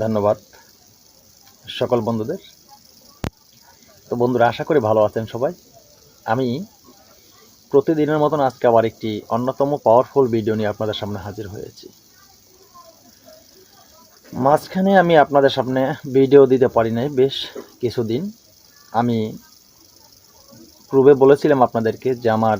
ধন্যবাদ সকল বন্ধুদের। তো বন্ধুরা, আশা করি ভালো আছেন সবাই। আমি প্রতিদিনের মতন আজকে আবার একটি অন্যতম পাওয়ারফুল ভিডিও নিয়ে আপনাদের সামনে হাজির হয়েছি। মাঝখানে আমি আপনাদের সামনে ভিডিও দিতে পারি নাই বেশ কিছুদিন। আমি পূর্বে বলেছিলাম আপনাদেরকে যে আমার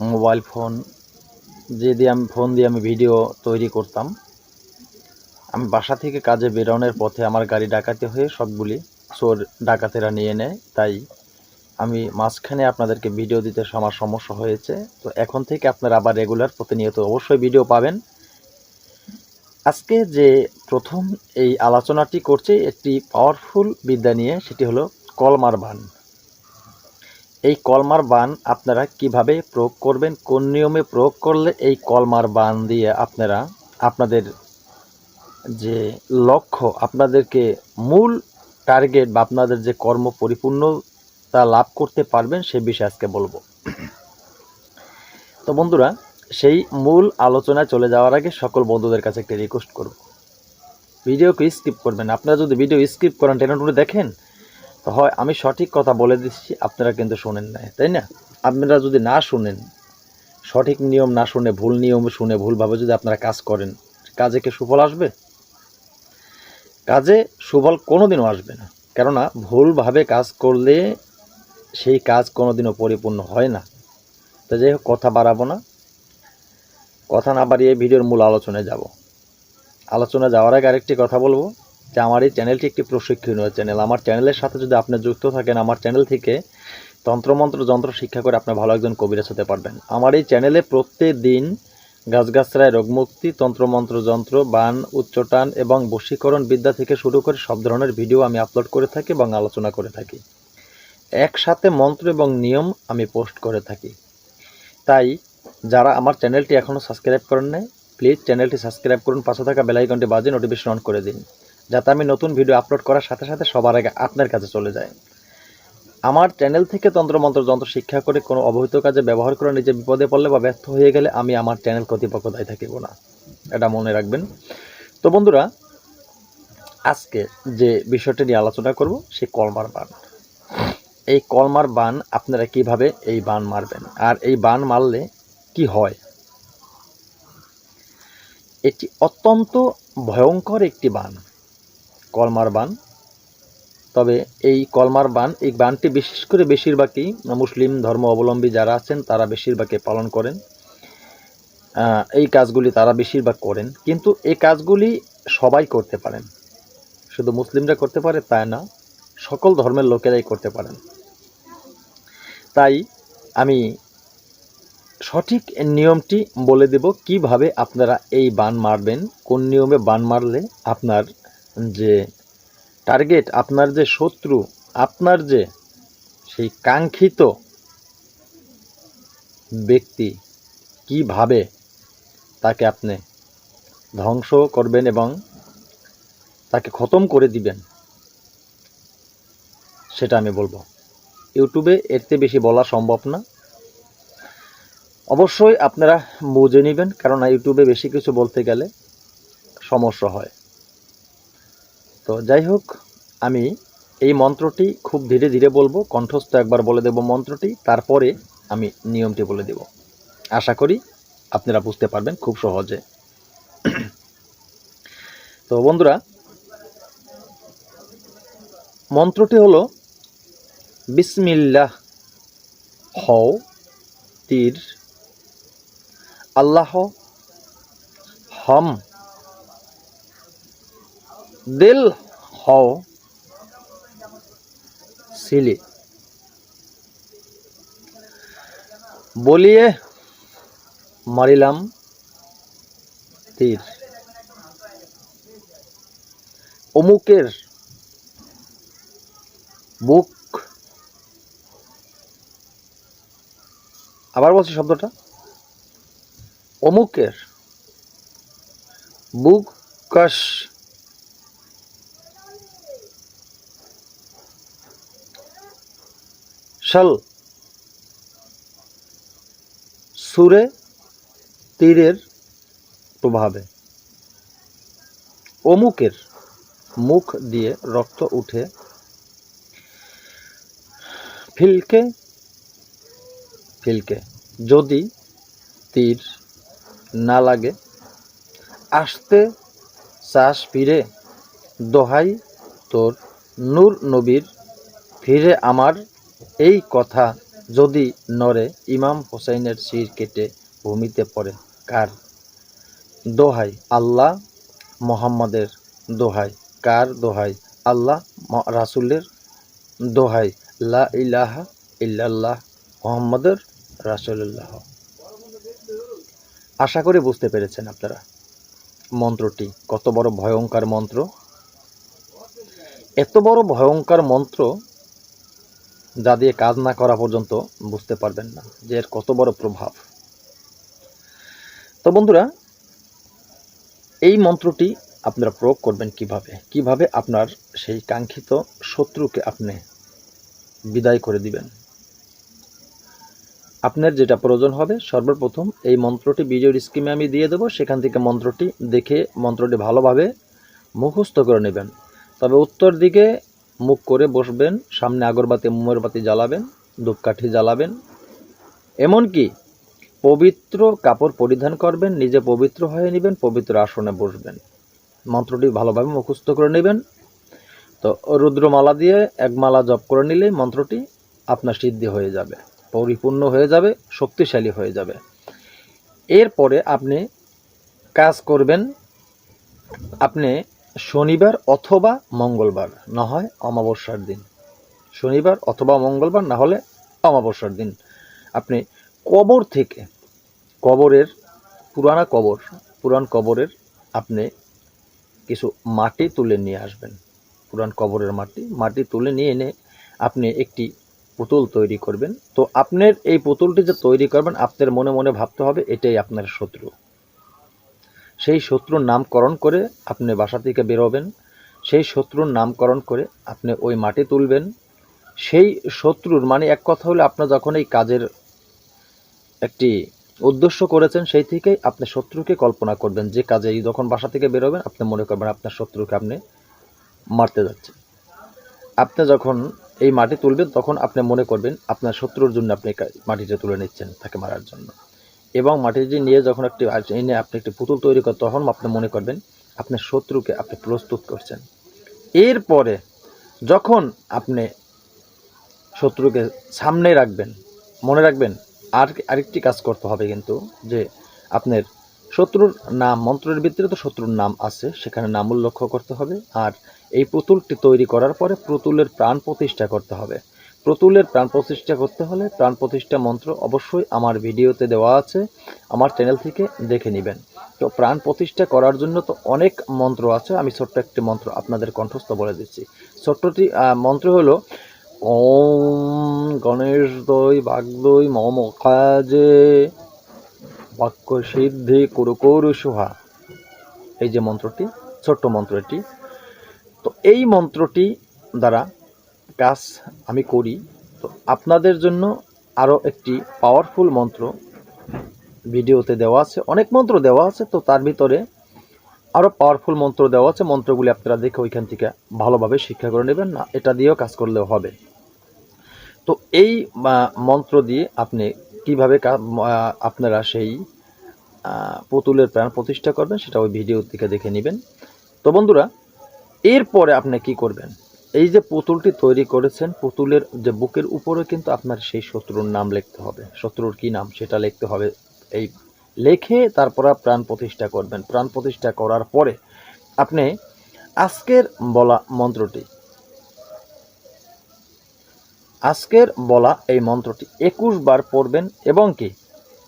মোবাইল ফোন যে দিয়ে আমি ফোন দিয়ে আমি ভিডিও তৈরি করতাম। আমি বাসা থেকে কাজে বেরোনোর পথে আমার গাড়ি ডাকাতি হয়ে সবগুলি চোর ডাকাতেরা নিয়ে নেয়। তাই আমি মাঝখানে আপনাদেরকে ভিডিও দিতে আমার সমস্যা হয়েছে। তো এখন থেকে আপনারা আবার রেগুলার প্রতিনিয়ত অবশ্যই ভিডিও পাবেন। আজকে যে প্রথম এই আলোচনাটি করছে, একটি পাওয়ারফুল বিদ্যা নিয়ে, সেটি হলো কলমার বান। এই কলমার বান আপনারা কীভাবে প্রয়োগ করবেন, কোন নিয়মে প্রয়োগ করলে এই কলমার বান দিয়ে আপনারা আপনাদের যে লক্ষ্য আপনাদেরকে মূল টার্গেট বা আপনাদের যে কর্ম পরিপূর্ণতা লাভ করতে পারবেন, সে বিষয়ে আজকে বলব। তো বন্ধুরা, সেই মূল আলোচনায় চলে যাওয়ার আগে সকল বন্ধুদের কাছে একটা রিকোয়েস্ট করব। ভিডিওকে স্কিপ করবেন। আপনারা যদি ভিডিও স্কিপ করেন, টেনে টুনে দেখেন, তো হয় আমি সঠিক কথা বলে দিচ্ছি, আপনারা কিন্তু শোনেন না তাই না? আপনারা যদি না শুনেন, সঠিক নিয়ম না শুনে, ভুল নিয়ম শুনে, ভুলভাবে যদি আপনারা কাজ করেন, কাজে কি সুফল আসবে? কাজে সুফল কোনোদিনও আসবে না। কেননা ভুলভাবে কাজ করলে সেই কাজ কোনোদিনও পরিপূর্ণ হয় না। তো যাই হোক, কথা বাড়াবো না। কথা না বাড়িয়ে ভিডিওর মূল আলোচনায় যাব। আলোচনা যাওয়ার আগে আরেকটি কথা বলব যে আমার এই চ্যানেলটি একটি প্রশিক্ষণীয় চ্যানেল। আমার চ্যানেলের সাথে যদি আপনি যুক্ত থাকেন, আমার চ্যানেল থেকে তন্ত্রমন্ত্র যন্ত্র শিক্ষা করে আপনি ভালো একজন কবিরাজ হতে পারবেন। আমার এই চ্যানেলে প্রত্যেক দিন গাছগাছরায় রোগমুক্তি তন্ত্রমন্ত্র যন্ত্র বান, উচ্চটান এবং বশীকরণ বিদ্যা থেকে শুরু করে সব ধরনের ভিডিও আমি আপলোড করে থাকি এবং আলোচনা করে থাকি। একসাথে মন্ত্র এবং নিয়ম আমি পোস্ট করে থাকি। তাই, যারা আমার চ্যানেলটি এখনও সাবস্ক্রাইব করেন নাই, প্লিজ চ্যানেলটি সাবস্ক্রাইব করুন, পাশে থাকা বেলাইকনটি বাজে নোটিফিকেশন অন করে দিন, যাতে আমি নতুন ভিডিও আপলোড করার সাথে সাথে সবার আগে আপনার কাছে চলে যায়। আমার চ্যানেল থেকে তন্ত্রমন্ত্র, যন্ত্র শিক্ষা করে কোনো অবহিত কাজে ব্যবহার করে নিজে বিপদে পড়লে বা ব্যর্থ হয়ে গেলে আমি আমার চ্যানেল কর্তৃপক্ষ দায়ী থাকিব না। এটা মনে রাখবেন। তো বন্ধুরা, আজকে যে বিষয়টি নিয়ে আলোচনা করব সেই কলমার বান। এই কলমার বান আপনারা কীভাবে এই বান মারবেন? আর এই বান মারলে কি হয়? এটি অত্যন্ত ভয়ঙ্কর একটি বান। কলমার বান তবে এই কলমার বান, এই বানটি বিশেষ করে বেশিরভাগই মুসলিম ধর্ম অবলম্বী যারা আছেন, তারা বেশিরভাগই পালন করেন। এই কাজগুলি তারা বেশিরভাগ করেন। কিন্তু এই কাজগুলি সবাই করতে পারেন। শুধু মুসলিমরা করতে পারে তাই না, সকল ধর্মের লোকেরাই করতে পারেন। তাই আমি সঠিক নিয়মটি বলে দেব, কীভাবে আপনারা এই বান মারবেন, কোন নিয়মে বান মারলে আপনার যে টার্গেট আপনার যে শত্রু, আপনার যে সেই কাঙ্ক্ষিত ব্যক্তি কীভাবে তাকে আপনি ধ্বংস করবেন এবং তাকে খতম করে দিবেন, সেটা আমি বলব। ইউটিউবে এর চেয়ে বেশি বলা সম্ভব না। অবশ্যই আপনারা বুঝে নেবেন কারণ ইউটিউবে বেশি কিছু বলতে গেলে সমস্যা হয়। তো যাই হোক, আমি এই মন্ত্রটি খুব ধীরে ধীরে বলব, কণ্ঠস্থ একবার বলে দেব মন্ত্রটি, তারপরে আমি নিয়মটি বলে দেব। আশা করি আপনারা বুঝতে পারবেন খুব সহজে। তো বন্ধুরা, মন্ত্রটি হলো, বিসমিল্লাহ হও তীর, আল্লাহ হম দিল হও সিলি। বলিয়ে মারিলাম তীর। অমুকের বুক। আবার বলছি শব্দটা। অমুকের বুক কাশ শাল সুরে তীরের প্রভাবে অমুকের মুখ দিয়ে রক্ত উঠে ফিলকে ফিলকে, যদি তীর না লাগে, আসতে চাষ ফিরে, দোহাই তোর নূর নবীর, ফিরে আমার এই কথা যদি নরে ইমাম হোসেনের শির কেটে ভূমিতে পড়ে। কার? দোহাই। আল্লাহ মোহাম্মদের দোহাই। কার দোহাই? আল্লাহ রাসূলের দোহাই। লা ইলাহা ইল্লাল্লাহ মোহাম্মদের রাসূলুল্লাহ। আশা করি বুঝতে পেরেছেন আপনারা। মন্ত্রটি কত বড় ভয়ঙ্কর মন্ত্র। এত বড় ভয়ঙ্কর মন্ত্র যা দিয়ে কাজ না করা পর্যন্ত বুঝতে পারবেন না, যে এর কত বড় প্রভাব। তো বন্ধুরা, এই মন্ত্রটি আপনারা প্রয়োগ করবেন কীভাবে? কীভাবে আপনার সেই কাঙ্ক্ষিত শত্রুকে আপনি বিদায় করে দিবেন? আপনার যেটা প্রয়োজন হবে, সর্বপ্রথম এই মন্ত্রটি ভিডিওর স্কিমে আমি দিয়ে দেবো। সেখান থেকে মন্ত্রটি দেখে মন্ত্রটি ভালোভাবে মুখস্থ করে নেবেন। তবে উত্তর দিকে মুখ করে বসবেন, সামনে আগরবাতি মোমরবাতি জ্বালাবেন, ধূপকাঠি জ্বালাবেন। এমনকি পবিত্র কাপড় পরিধান করবেন, নিজে পবিত্র হয়ে নেবেন, পবিত্র আসনে বসবেন। মন্ত্রটি ভালোভাবে মুখস্থ করে নেবেন। তো রুদ্রমালা দিয়ে এক মালা জপ করে নিলে মন্ত্রটি আপনার সিদ্ধি হয়ে যাবে, পরিপূর্ণ হয়ে যাবে, শক্তিশালী হয়ে যাবে। এরপরে আপনি কাজ করবেন, আপনি শনিবার অথবা মঙ্গলবার, না হয় অমাবস্যার দিন। শনিবার অথবা মঙ্গলবার না হলে অমাবস্যার দিন। আপনি কবর থেকে, কবরের পুরানা কবর, পুরান কবরের আপনি কিছু মাটি তুলে নিয়ে আসবেন। পুরান কবরের মাটি মাটি তুলে নিয়ে এনে আপনি একটি পুতুল তৈরি করবেন। তো আপনার এই পুতুলটি যে তৈরি করবেন, আপনার মনে মনে ভাবতে হবে এটাই আপনার শত্রু। সেই শত্রুর নামকরণ করে আপনি বাসা থেকে বেরোবেন। সেই শত্রুর নামকরণ করে আপনি ওই মাটি তুলবেন। সেই শত্রুর মানে এক কথা হলো আপনার যখন এই কাজের একটি উদ্দেশ্য করেছেন, সেই থেকেই আপনি শত্রুকে কল্পনা করবেন। যে কাজে যখন বাসা থেকে বেরোবেন, আপনি মনে করবেন আপনার শত্রুকে আপনি মারতে যাচ্ছেন। আপনি যখন এই মাটি তুলবেন, তখন আপনি মনে করবেন আপনার শত্রুর জন্য আপনি মাটিটা তুলে নিচ্ছেন তাকে মারার জন্য। এবং মাটিটি নিয়ে যখন একটি এনে আপনি একটি পুতুল তৈরি করেন তখন আপনি মনে করবেন আপনি শত্রুকে আপনি প্রস্তুত করছেন। এরপরে যখন আপনি শত্রুকে সামনে রাখবেন, মনে রাখবেন, আর আরেকটি কাজ করতে হবে কিন্তু, যে আপনার শত্রুর নাম, মন্ত্রের ভিতরে তো শত্রুর নাম আছে, সেখানে নাম উল্লেখ করতে হবে, আর এই পুতুলটি তৈরি করার পরে পুতুলের প্রাণ প্রতিষ্ঠা করতে হবে। পুতুলের প্রাণ প্রতিষ্ঠা করতে হলে প্রাণ প্রতিষ্ঠা মন্ত্র অবশ্যই আমার ভিডিওতে দেওয়া আছে, আমার চ্যানেল থেকে দেখে নেবেন। তো প্রাণ প্রতিষ্ঠা করার জন্য তো অনেক মন্ত্র আছে, আমি ছোট্ট একটি মন্ত্র আপনাদের কণ্ঠস্থ বলে দিচ্ছি। ছোট্টটি মন্ত্র হলো, ওম গণেশ দই বাগদই মম কাজে বাক্য সিদ্ধি কুরু কুরু সুহা। এই যে মন্ত্রটি, ছোট্ট মন্ত্রটি, তো এই মন্ত্রটি দ্বারা কাজ আমি করি, তো আপনাদের জন্য আরও একটি পাওয়ারফুল মন্ত্র ভিডিওতে দেওয়া আছে। অনেক মন্ত্র দেওয়া আছে, তো তার ভিতরে আরও পাওয়ারফুল মন্ত্র দেওয়া আছে। মন্ত্রগুলি আপনারা দেখে ওইখান থেকে ভালোভাবে শিক্ষা করে নেবেন, না, এটা দিয়েও কাজ করলেও হবে। তো এই মন্ত্র দিয়ে আপনি কীভাবে আপনারা সেই পুতুলের প্রাণ প্রতিষ্ঠা করবেন, সেটা ওই ভিডিও থেকে দেখে নেবেন। তো বন্ধুরা, এরপরে আপনি কি করবেন? এই যে পুতুলটি তৈরি করেছেন, পুতুলের যে বুকের উপরে কিন্তু আপনার সেই শত্রুর নাম লিখতে হবে। শত্রুর কি নাম সেটা লিখতে হবে। এই লেখে তারপর প্রাণ প্রতিষ্ঠা করবেন। প্রাণ প্রতিষ্ঠা করার পরে আপনি আজকের বলা মন্ত্রটি, আজকের বলা এই মন্ত্রটি একুশ বার পড়বেন এবং কি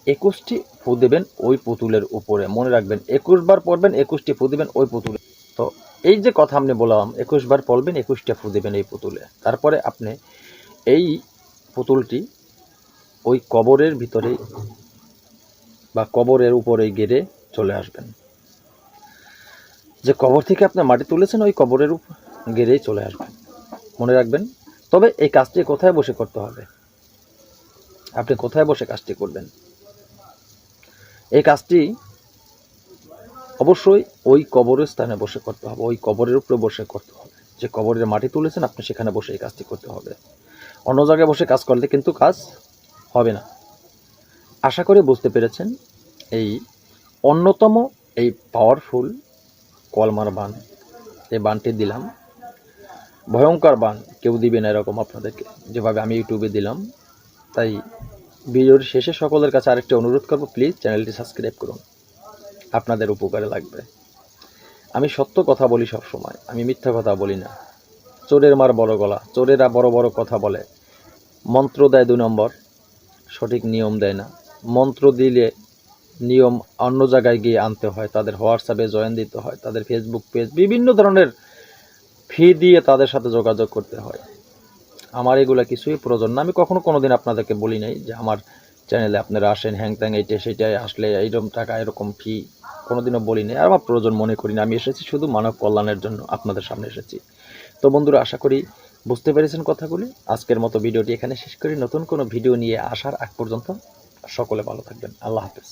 একুশটি ফু দেবেন ওই পুতুলের উপরে। মনে রাখবেন, একুশ বার পড়বেন, একুশটি ফু দেবেন ওই পুতুলে তো এই যে কথা আপনি বললাম একুশ বার পড়বেন, একুশটা ফু দেবেন এই পুতুলে। তারপরে আপনি এই পুতুলটি ওই কবরের ভিতরে বা কবরের উপরে গেড়ে চলে আসবেন। যে কবর থেকে আপনি মাটি তুলেছেন, ওই কবরের উপর গেড়েই চলে আসবেন। মনে রাখবেন? তবে এই কাজটি কোথায় বসে করতে হবে? আপনি কোথায় বসে কাজটি করবেন? এই কাজটি অবশ্যই ওই কবরের স্থানে বসে করতে হবে, ওই কবরের উপরে বসে করতে হবে। যে কবরের মাটি তুলেছেন, আপনি সেখানে বসে এই কাজটি করতে হবে। অন্য জায়গায় বসে কাজ করলে কিন্তু কাজ হবে না। আশা করি বুঝতে পেরেছেন, এই অন্যতম এই পাওয়ারফুল কলমার বান, এই বানটি দিলাম। ভয়ঙ্কর বান, কেউ দিবে না এরকম আপনাদেরকে। যেভাবে আমি ইউটিউবে দিলাম, তাই ভিডিওর শেষে সকলের কাছে আরেকটি অনুরোধ করব, প্লিজ চ্যানেলটি সাবস্ক্রাইব করুন। আপনাদের উপকারে লাগবে। আমি সত্য কথা বলি সব সময়, আমি মিথ্যা কথা বলি না। চোরের মার বড় গলা, চোরেরা বড় বড় কথা বলে। মন্ত্র দেয় দু নম্বর, সঠিক নিয়ম দেয় না। মন্ত্র দিলে নিয়ম অন্য জায়গায় গিয়ে আনতে হয়, তাদের হোয়াটসঅ্যাপে জয়েন দিতে হয়, তাদের ফেসবুক পেজ, বিভিন্ন ধরনের ফি দিয়ে তাদের সাথে যোগাযোগ করতে হয়। আমার এগুলা কিছুই প্রয়োজন না, আমি কখনো কোনো দিন আপনাদেরকে বলি নাই যে আমার চ্যানেলে আপনারা আসেন হ্যাং ত্যাং এইটা সেটাই আসলে এইরকম টাকা, এরকম ফি কোনোদিনও বলিনি, আর আমার প্রয়োজন মনে করি না আমি এসেছি শুধু মানব কল্যাণের জন্য আপনাদের সামনে এসেছি। তো বন্ধুরা, আশা করি বুঝতে পেরেছেন কথাগুলি। আজকের মতো ভিডিওটি এখানে শেষ করি। নতুন কোনো ভিডিও নিয়ে আসার আগ পর্যন্ত সকলে ভালো থাকবেন। আল্লাহ হাফেজ।